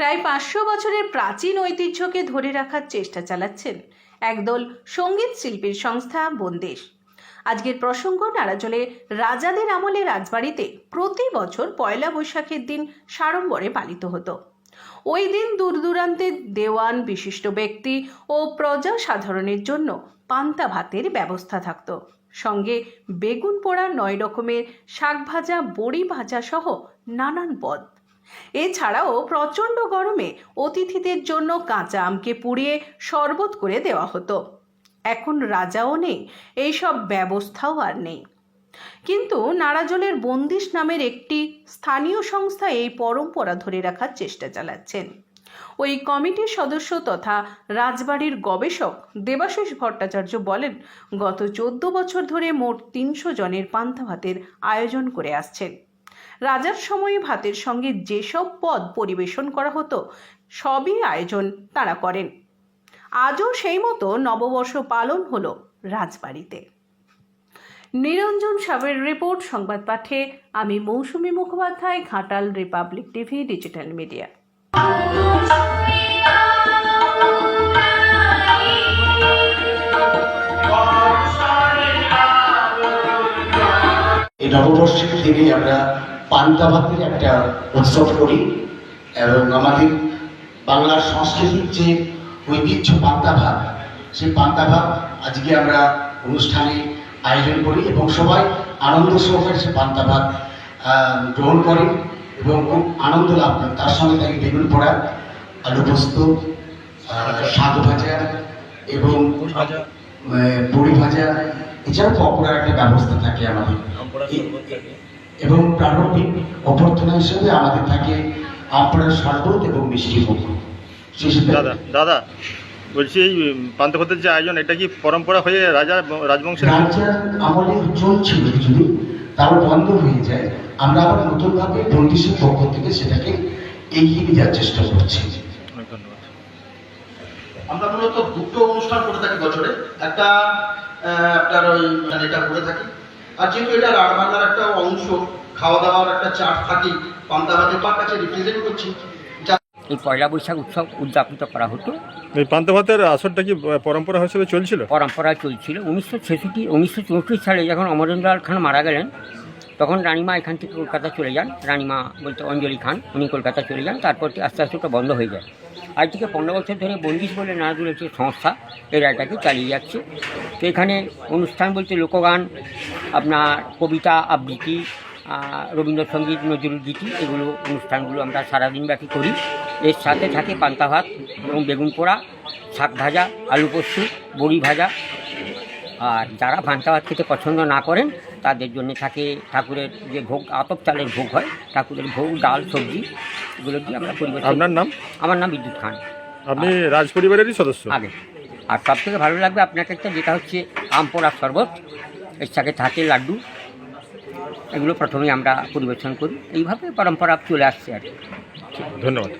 প্রায় পাঁচশো বছরের প্রাচীন ঐতিহ্যকে ধরে রাখার চেষ্টা চালাচ্ছেন একদল সংগীত শিল্পীর সংস্থা বন্দেশ। আজকের প্রসঙ্গ নাড়াজলে রাজাদের আমলে রাজবাড়িতে প্রতি বছর পয়লা বৈশাখের দিন সাড়ম্বরে পালিত হতো। ওই দিন দূর দূরান্তের দেওয়ান, বিশিষ্ট ব্যক্তি ও প্রজা সাধারণের জন্য পান্তা ভাতের ব্যবস্থা থাকতো। সঙ্গে বেগুন পোড়া নয় রকমের শাক ভাজা, বড়ি ভাজা সহ নানান পদ এছাড়াও প্রচণ্ড গরমে অতিথিদের জন্য কাঁচা আমকে পুড়িয়ে শরবত করে দেওয়া হতো। এখন রাজাও নেই, এইসব ব্যবস্থাও আর নেই। কিন্তু নারাজলের বন্দিশ নামের একটি স্থানীয় সংস্থা এই পরম্পরা ধরে রাখার চেষ্টা চালাচ্ছেন। ওই কমিটির সদস্য তথা রাজবাড়ির গবেষক দেবাশিস ভট্টাচার্য বলেন, গত চোদ্দ বছর ধরে মোট তিনশো জনের পান্তা ভাতের আয়োজন করে আসছেন। রাজার সময়ে ভাতের সঙ্গে যেসব পদ পরিবেশন করা হতো, সবই আয়োজন তারা করেন। আজও সেই মতো নববর্ষ পালন হলো রাজবাড়িতে। নিরঞ্জন সাবের রিপোর্ট, সংবাদ পাঠে আমি Mousumi Mukhopadhyay, Ghatal republic TV, digital media. এই নববর্ষের দিনে আমরা পান্তা ভাতের একটা উৎসব করি এবং আমাদের বাংলার সংস্কৃতির যে ঐতিহ্য পান্তা ভাত সেই পান্তা ভাত আজকে আমরা অনুষ্ঠানে আয়োজন করি এবং সবাই আনন্দ সহকারে সে পান্তা ভাত গ্রহণ করেন এবং খুব আনন্দ লাভ করেন তার সঙ্গে থাকে বেগুন পোড়া আলু পোস্ত শাক ভাজা এবং বড়ি ভাজা। এছাড়াও পকোড়ার একটা ব্যবস্থা থাকে আমাদের। এবং প্রারম্ভিক অভ্যর্থনা হিসেবে আমাদের থাকে আমপাড়ার শরবত এবং মিষ্টি মুখ শিশুদের দাদা দাদা বলছি এই পান্থপথের যে আয়োজন এটা কি পরম্পরা হয়ে রাজা রাজবংশের? রাজার আমলে চলছিল যদি তাও বন্ধ হয়ে যায়। আমরা আবার নতুনভাবে বন্দিশের পক্ষ থেকে সেটাকে এগিয়ে নিয়ে যাওয়ার চেষ্টা করছি। আমরা মূলত দুটো অনুষ্ঠান করে থাকি বছরে। একটা আপনার ওই মানে এটা করে থাকি। আর যেহেতু এটা রাড়বাংলার একটা খাওয়া দাওয়ার একটা চাট থাকি পান্তা ভাতের পাক কাছে রিপ্রেজেন্ট করছি এই পয়লা বৈশাখ উৎসব উদযাপিত করা হতো। এই পান্থপথের আসরটা কি পরম্পরা হিসেবে চলছিল? পরম্পরা চলছিল। উনিশশো ছেষট্টি উনিশশো চৌত্রিশ সালে যখন অমরেন্দ্রলাল খান মারা গেলেন তখন রানিমা এখান থেকে কলকাতা চলে যান। রানিমা বলতে অঞ্জলি খান উনি কলকাতা চলে যান। তারপর আস্তে আস্তে ওটা বন্ধ হয়ে যায়। আজ থেকে পনেরো বছর ধরে বন্দিশ বলে নানাদুল একটি সংস্থা। এরা এটাকে চালিয়ে যাচ্ছে। তো এখানে অনুষ্ঠান বলতে লোকগান আপনার কবিতা আবৃত্তি রবীন্দ্রসঙ্গীত নজরুল গীতি এগুলো অনুষ্ঠানগুলো আমরা সারাদিন ব্যাপী করি। এর সাথে থাকে পান্তা ভাত এবং বেগুন পোড়া শাক ভাজা আলু পোস্ত বড়ি ভাজা। আর যারা পান্তা ভাত খেতে পছন্দ না করেন তাদের জন্য থাকে ঠাকুরের যে ভোগ আতপ চালের ভোগ হয় ঠাকুরের ভোগ ডাল সবজি এগুলো দিয়ে আমরা পরিবেশন আপনার নাম? আমার নাম বিদ্যুৎ খান। আপনি রাজ পরিবারেরই সদস্য? আগে। আর সব থেকে ভালো লাগবে আপনাকে একটা যেটা হচ্ছে আম পোড়া শরবত। এর সাথে থাকে লাড্ডু, এগুলো প্রথমে আমরা পরিবেশন করি। এইভাবে পরম্পরা চলে আসছে আর কি। ধন্যবাদ।